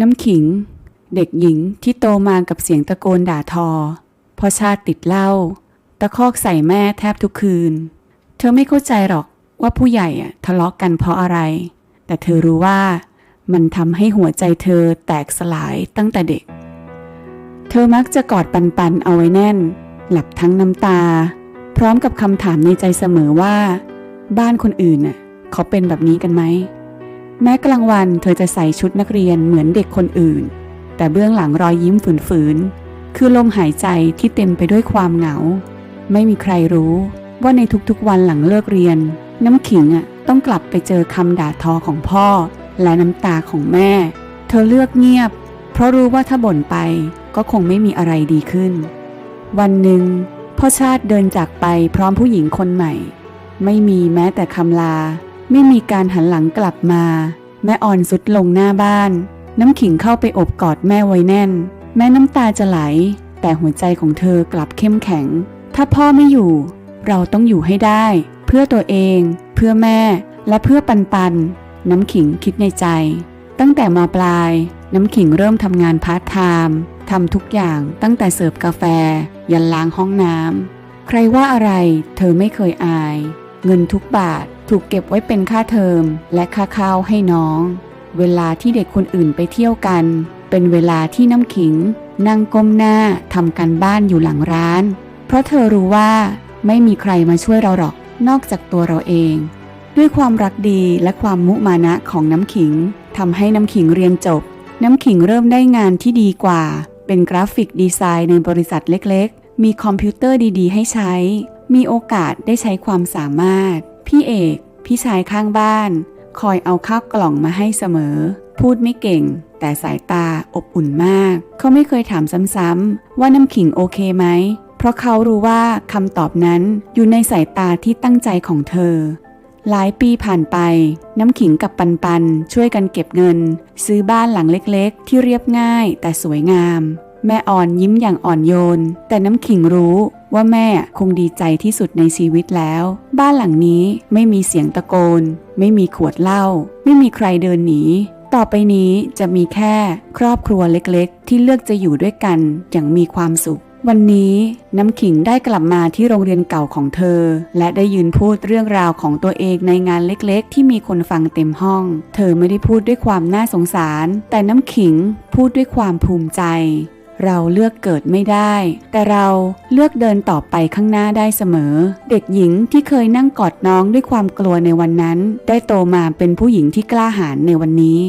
น้ำขิง เด็กหญิงที่โตมากับเสียงตะโกนด่าทอพราะชาติติดเหล้าตะคอกใส่แม่แทบทุกคืน เธอไม่เข้าใจหรอกว่าผู้ใหญ่อะทะเลาะกันเพราะอะไร แต่เธอรู้ว่ามันทำให้หัวใจเธอแตกสลายตั้งแต่เด็ก เธอมักจะกอดปันปันเอาไว้แน่น หลับทั้งน้ำตา พร้อมกับคำถามในใจเสมอว่า บ้านคนอื่นน่ะเขาเป็นแบบนี้กันไหม แม้กลางวันเธอจะใส่ชุดนักเรียนเหมือนเด็กคนอื่น แต่เบื้องหลังรอยยิ้มฝืนๆ คือลมหายใจที่เต็มไปด้วยความเหงา ไม่มีใครรู้ว่าในทุกๆวันหลังเลิกเรียน น้ำขิงอะต้องกลับไปเจอคำด่าทอของพ่อ และน้ำตาของแม่ เธอเลือกเงียบ เพราะรู้ว่าถ้าบ่นไปก็คงไม่มีอะไรดีขึ้น วันหนึ่งพ่อชาติเดินจากไปพร้อมผู้หญิงคนใหม่ ไม่มีแม้แต่คำลา ไม่มีการหันหลังกลับมา แม่อ่อนสุดลงหน้าบ้าน น้ำขิงเข้าไปอบกอดแม่ไว้แน่น แม่น้ำตาจะไหล แต่หัวใจของเธอกลับเข้มแข็ง ถ้าพ่อไม่อยู่ เราต้องอยู่ให้ได้ เพื่อตัวเอง เพื่อแม่ และเพื่อปันปัน น้ำขิงคิดในใจ ตั้งแต่มาปลาย น้ำขิงเริ่มทำงานพาร์ทไทม์ทำทุกอย่างตั้งแต่เสิร์ฟกาแฟ ยันล้างห้องน้ำใครว่าอะไรเธอไม่เคยอาย เงินทุกบาท ถูกเก็บไว้เป็นค่าเทอมและค่าข้าวให้น้อง เวลาที่เด็กคนอื่นไปเที่ยวกัน เป็นเวลาที่น้ำขิง นั่งก้มหน้าทำการบ้านอยู่หลังร้าน เพราะเธอรู้ว่าไม่มีใครมาช่วยเราหรอกนอกจากตัวเราเอง ด้วยความรักดีและความมุมานะของน้ำขิงทำให้น้ำขิงเรียนจบ น้ำขิงเริ่มได้งานที่ดีกว่า เป็นกราฟิกดีไซน์ในบริษัทเล็กๆ มีคอมพิวเตอร์ดีๆ ให้ใช้ มีโอกาสได้ใช้ความสามารถ พี่เอก พี่ชายข้างบ้าน คอยเอาข้าวกล่องมาให้เสมอ พูดไม่เก่ง แต่สายตาอบอุ่นมาก เขาไม่เคยถามซ้ำๆว่าน้ำขิงโอเคไหม เพราะเขารู้ว่าคำตอบนั้นอยู่ในสายตาที่ตั้งใจของเธอ หลายปีผ่านไป น้ำขิงกับปันปันช่วยกันเก็บเงิน ซื้อบ้านหลังเล็กๆ ที่เรียบง่ายแต่สวยงาม แม่อ่อนยิ้มอย่างอ่อนโยน แต่น้ำขิงรู้ว่าแม่คงดีใจที่สุดในชีวิตแล้ว บ้านหลังนี้ไม่มีเสียงตะโกน ไม่มีขวดเหล้าไม่มีใครเดินหนีต่อไปนี้จะมีแค่ครอบครัวเล็กๆ ที่เลือกจะอยู่ด้วยกันอย่างมีความสุข วันนี้น้ำขิงได้กลับมาที่โรงเรียนเก่าของเธอ และได้ยืนพูดเรื่องราวของตัวเองในงานเล็กๆ ที่มีคนฟังเต็มห้อง เธอไม่ได้พูดด้วยความน่าสงสาร แต่น้ำขิงพูดด้วยความภูมิใจ เราเลือกเกิดไม่ได้ แต่เราเลือกเดินต่อไปข้างหน้าได้เสมอ เด็กหญิงที่เคยนั่งกอดน้องด้วยความกลัวในวันนั้น ได้โตมาเป็นผู้หญิงที่กล้าหาญในวันนี้